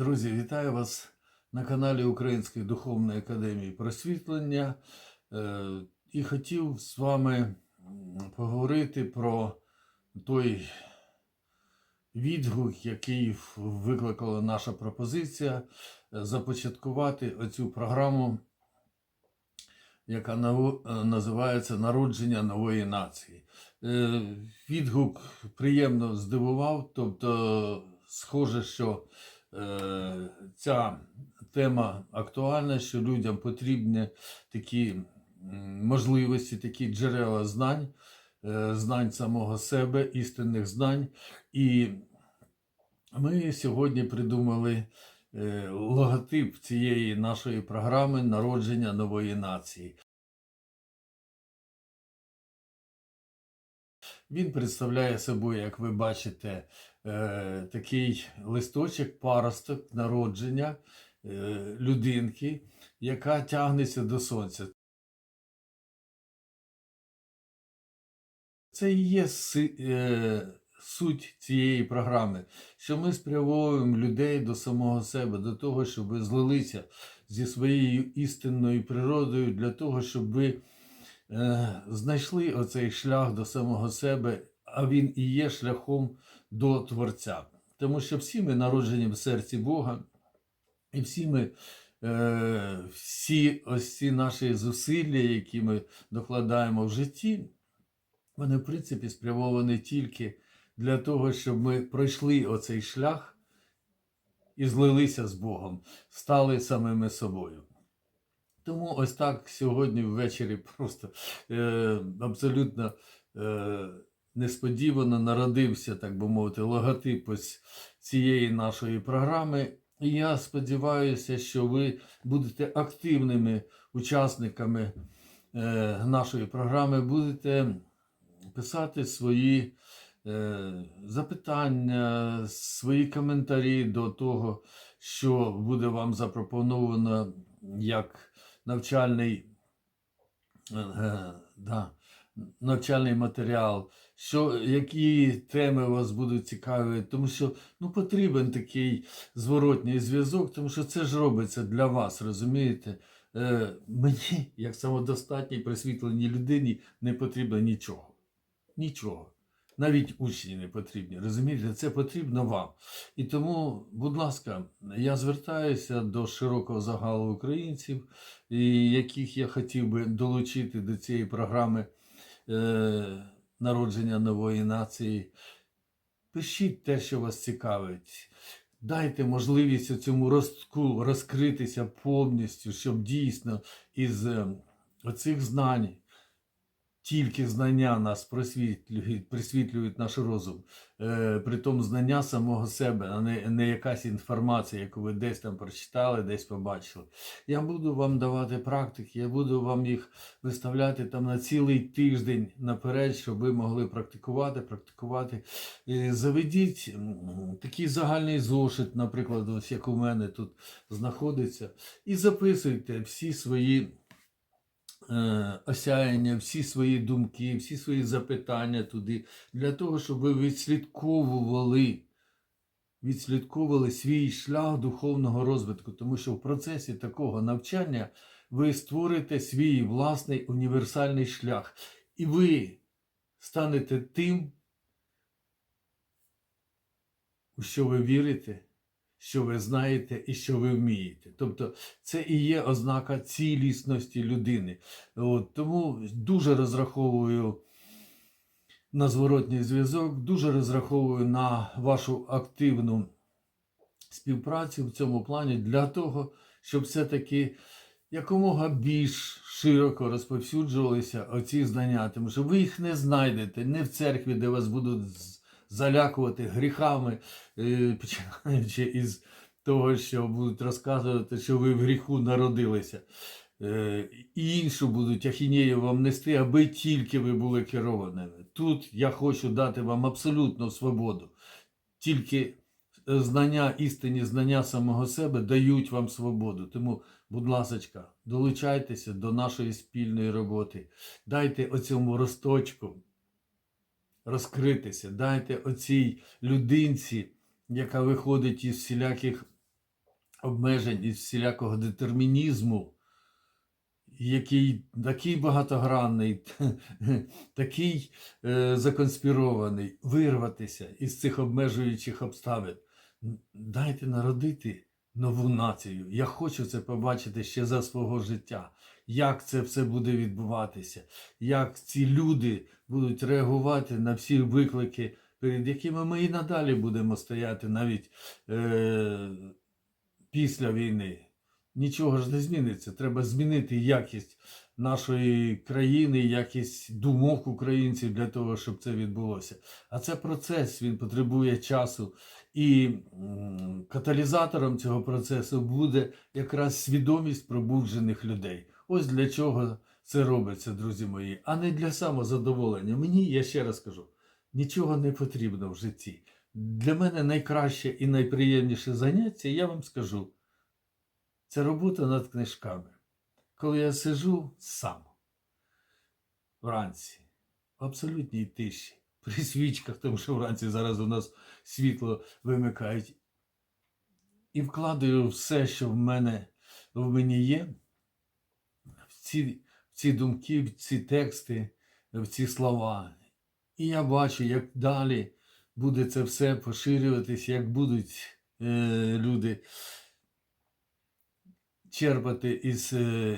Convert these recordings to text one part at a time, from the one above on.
Друзі, вітаю вас на каналі Української духовної академії просвітлення. Е, І хотів з вами поговорити про той відгук, який викликала наша пропозиція, е, започаткувати оцю програму, яка е, називається Народження нової нації. Відгук приємно здивував, тобто, схоже, що ця тема актуальна, що людям потрібні такі можливості, такі джерела знань, е, знань самого себе, істинних знань. І ми сьогодні придумали е, логотип цієї нашої програми народження нової нації. Він представляє собою, як ви бачите, е, такий листочок, паросток народження е, людинки, яка тягнеться до сонця. Це і є е, суть цієї програми, що ми спрямовуємо людей до самого себе, до того, щоб злилися зі своєю істинною природою, для того, щоб ви знайшли оцей шлях до самого себе, а він і є шляхом до Творця. Тому що всі ми народжені в серці Бога, і всі ми, е, всі ось ці наші зусилля, які ми докладаємо в житті, вони, в принципі, спрямовані тільки для того, щоб ми пройшли оцей шлях і злилися з Богом, стали самими собою. Тому ось так сьогодні ввечері просто е, абсолютно е, несподівано народився, так би мовити, логотип ось цієї нашої програми. І я сподіваюся, що ви будете активними учасниками е, нашої програми, будете писати свої е, запитання, свої коментарі до того, що буде вам запропоновано як навчальний, е, е, да, навчальний матеріал, що, які теми вас будуть цікаві, тому що ну, потрібен такий зворотній зв'язок, тому що це ж робиться для вас, розумієте? Е, мені, як самодостатній присвітленій людині, не потрібно нічого. Нічого. Навіть учні не потрібні. Розумієте, це потрібно вам. І тому, будь ласка, я звертаюся до широкого загалу українців, яких я хотів би долучити до цієї програми народження нової нації. Пишіть те, що вас цікавить. Дайте можливість цьому ростку розкритися повністю, щоб дійсно із е, оцих знань тільки знання нас просвітлюють, присвітлюють наш розум, е, притом знання самого себе, а не, не якась інформація, яку ви десь там прочитали, десь побачили. Я буду вам давати практики, я буду вам їх виставляти там на цілий тиждень наперед, щоб ви могли практикувати, практикувати. Е, Заведіть такий загальний зошит, наприклад, ось як у мене тут знаходиться, і записуйте всі свої осяяння, всі свої думки, всі свої запитання туди, для того, щоб ви відслідковували, відслідковували свій шлях духовного розвитку, тому що в процесі такого навчання ви створите свій власний універсальний шлях, і ви станете тим, у що ви вірите, що ви знаєте і що ви вмієте. Тобто це і є ознака цілісності людини. От, тому дуже розраховую на зворотній зв'язок, дуже розраховую на вашу активну співпрацю в цьому плані для того, щоб все-таки якомога більш широко розповсюджувалися оці знання, тому що ви їх не знайдете не в церкві, де вас будуть залякувати гріхами, е, починаючи із того, що будуть розказувати, що ви в гріху народилися. Е, І іншу будуть ахінею вам нести, аби тільки ви були керованими. Тут я хочу дати вам абсолютну свободу. Тільки е, знання, істинні знання самого себе дають вам свободу. Тому, будь ласочка, долучайтеся до нашої спільної роботи. Дайте оцьому росточку розкритися, дайте оцій людинці, яка виходить із всіляких обмежень із всілякого детермінізму, який такий багатогранний, такий е, законспірований, вирватися із цих обмежуючих обставин. Дайте народити нову націю. Я хочу це побачити ще за свого життя. Як це все буде відбуватися, як ці люди будуть реагувати на всі виклики, перед якими ми і надалі будемо стояти навіть е, після війни. Нічого ж не зміниться. Треба змінити якість нашої країни, якість думок українців для того, щоб це відбулося. А це процес, він потребує часу. І каталізатором цього процесу буде якраз свідомість пробуджених людей. Ось для чого це робиться, друзі мої, а не для самозадоволення. Мені, я ще раз кажу, нічого не потрібно в житті. Для мене найкраще і найприємніше заняття, я вам скажу, це робота над книжками. Коли я сижу сам вранці, в абсолютній тиші, при свічках, тому що вранці зараз у нас світло вимикають, і вкладаю все, що в мене в мені є, ці, ці думки, в ці тексти, в ці слова. І я бачу, як далі буде це все поширюватись, як будуть е, люди черпати із, е,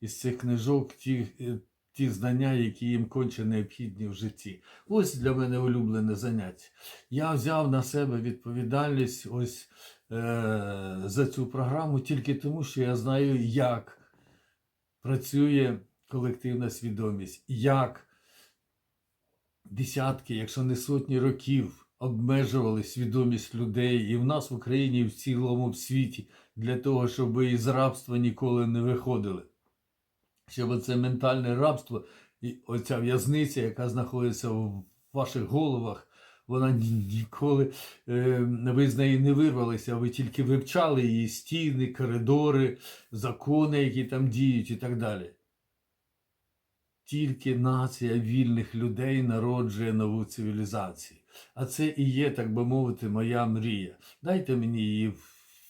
із цих книжок ті, е, ті знання, які їм конче необхідні в житті. Ось для мене улюблене заняття. Я взяв на себе відповідальність ось е, за цю програму тільки тому, що я знаю, як працює колективна свідомість, як десятки, якщо не сотні років обмежували свідомість людей і в нас в Україні, і в цілому в світі для того, щоб із рабства ніколи не виходили. Щоб це ментальне рабство і оця в'язниця, яка знаходиться в ваших головах, вона ніколи е, ви з неї не вирвалися, ви тільки вивчали її стіни, коридори, закони, які там діють і так далі. Тільки нація вільних людей народжує нову цивілізацію. А це і є, так би мовити, моя мрія. Дайте мені її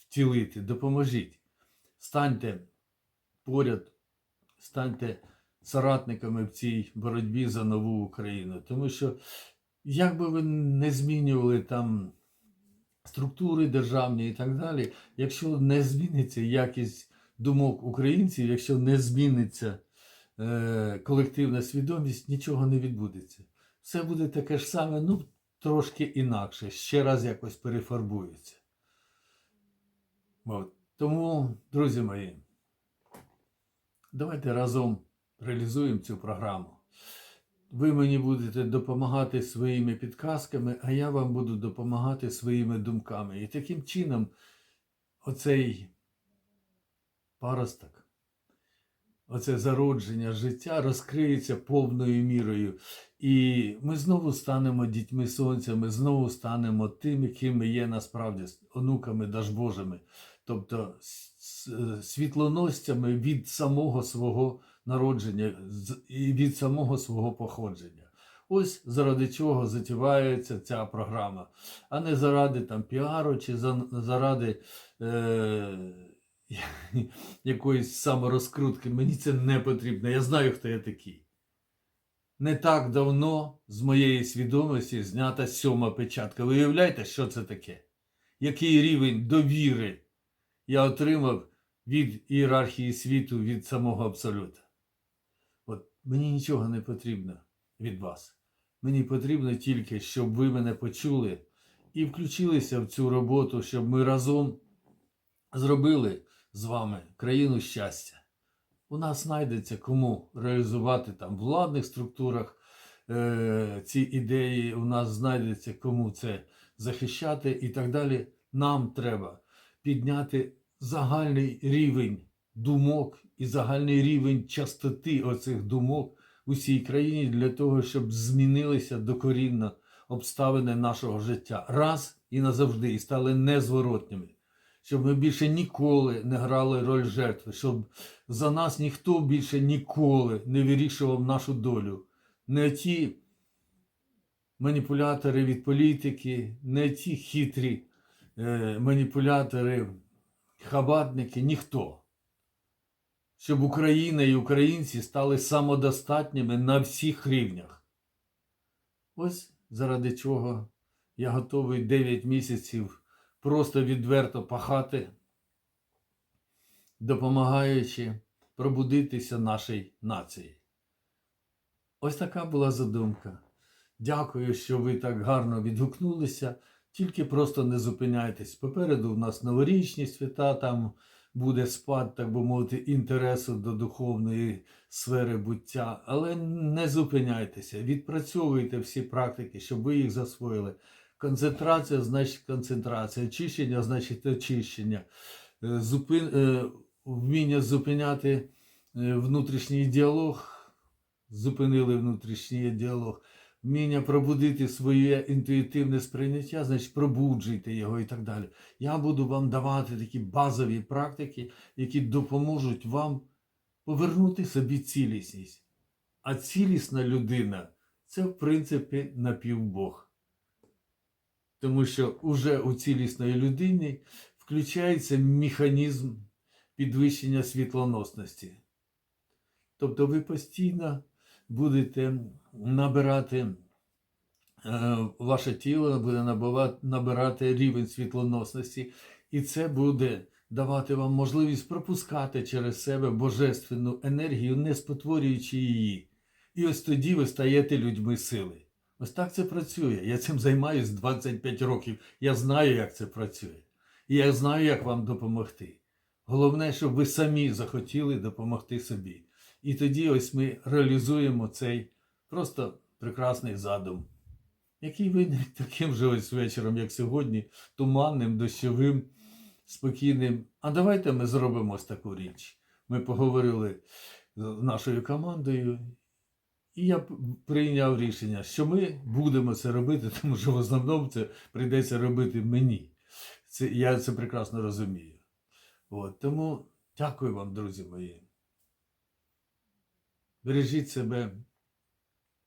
втілити, допоможіть. Станьте поряд, станьте соратниками в цій боротьбі за нову Україну. Тому що, як би ви не змінювали там структури державні і так далі, якщо не зміниться якість думок українців, якщо не зміниться е, колективна свідомість, нічого не відбудеться. Все буде таке ж саме, ну трошки інакше, ще раз якось перефарбується. От. Тому, друзі мої, давайте разом реалізуємо цю програму. Ви мені будете допомагати своїми підказками, а я вам буду допомагати своїми думками. І таким чином, оцей паросток, оце зародження життя розкриється повною мірою. І ми знову станемо дітьми сонця, ми знову станемо тими, ким є насправді, онуками Дажбожими, тобто світлоносцями від самого свого народження і від самого свого походження. Ось заради чого затівається ця програма, а не заради там піару чи заради е, якоїсь саморозкрутки. Мені це не потрібно. Я знаю, хто я такий. Не так давно з моєї свідомості знята сьома печатка. Ви уявляєте, що це таке? Який рівень довіри я отримав від ієрархії світу, від самого абсолюта? Мені нічого не потрібно від вас. Мені потрібно тільки, щоб ви мене почули і включилися в цю роботу, щоб ми разом зробили з вами країну щастя. У нас знайдеться кому реалізувати там в владних структурах е, ці ідеї, у нас знайдеться кому це захищати і так далі. Нам треба підняти загальний рівень думок і загальний рівень частоти оцих думок в усій країні для того, щоб змінилися докорінно обставини нашого життя раз і назавжди, і стали незворотніми. Щоб ми більше ніколи не грали роль жертви, щоб за нас ніхто більше ніколи не вирішував нашу долю. Не ті маніпулятори від політики, не ті хитрі е, маніпулятори хабарники, ніхто. Щоб Україна і українці стали самодостатніми на всіх рівнях. Ось заради чого я готовий 9 місяців просто відверто пахати, допомагаючи пробудитися нашій нації. Ось така була задумка. Дякую, що ви так гарно відгукнулися. Тільки просто не зупиняйтесь. Попереду в нас новорічні свята, там буде спад, так би мовити, інтересу до духовної сфери буття. Але не зупиняйтеся, відпрацьовуйте всі практики, щоб ви їх засвоїли. Концентрація значить концентрація, очищення значить очищення, Е, Зупин... е, вміння зупиняти е, внутрішній діалог, зупинили внутрішній діалог, вміння пробудити своє інтуїтивне сприйняття, значить пробуджуйте його і так далі. Я буду вам давати такі базові практики, які допоможуть вам повернути собі цілісність. А цілісна людина це, в принципі, напівбог. Тому що уже у цілісної людині включається механізм підвищення світлоносності. Тобто ви постійно будете набирати, е, ваше тіло буде набирати рівень світлоносності, і це буде давати вам можливість пропускати через себе божественну енергію, не спотворюючи її. І ось тоді ви стаєте людьми сили. Ось так це працює. Я цим займаюся 25 років. Я знаю, як це працює. І я знаю, як вам допомогти. Головне, щоб ви самі захотіли допомогти собі. І тоді ось ми реалізуємо цей просто прекрасний задум, який виник таким же ось вечором, як сьогодні, туманним, дощовим, спокійним. А давайте ми зробимо ось таку річ. Ми поговорили з нашою командою, і я прийняв рішення, що ми будемо це робити, тому що в основному це прийдеться робити мені. Це, я це прекрасно розумію. От, тому дякую вам, друзі мої. Бережіть себе,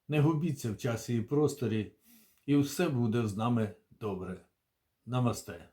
не губіться в часі і просторі, і все буде з нами добре. Намасте.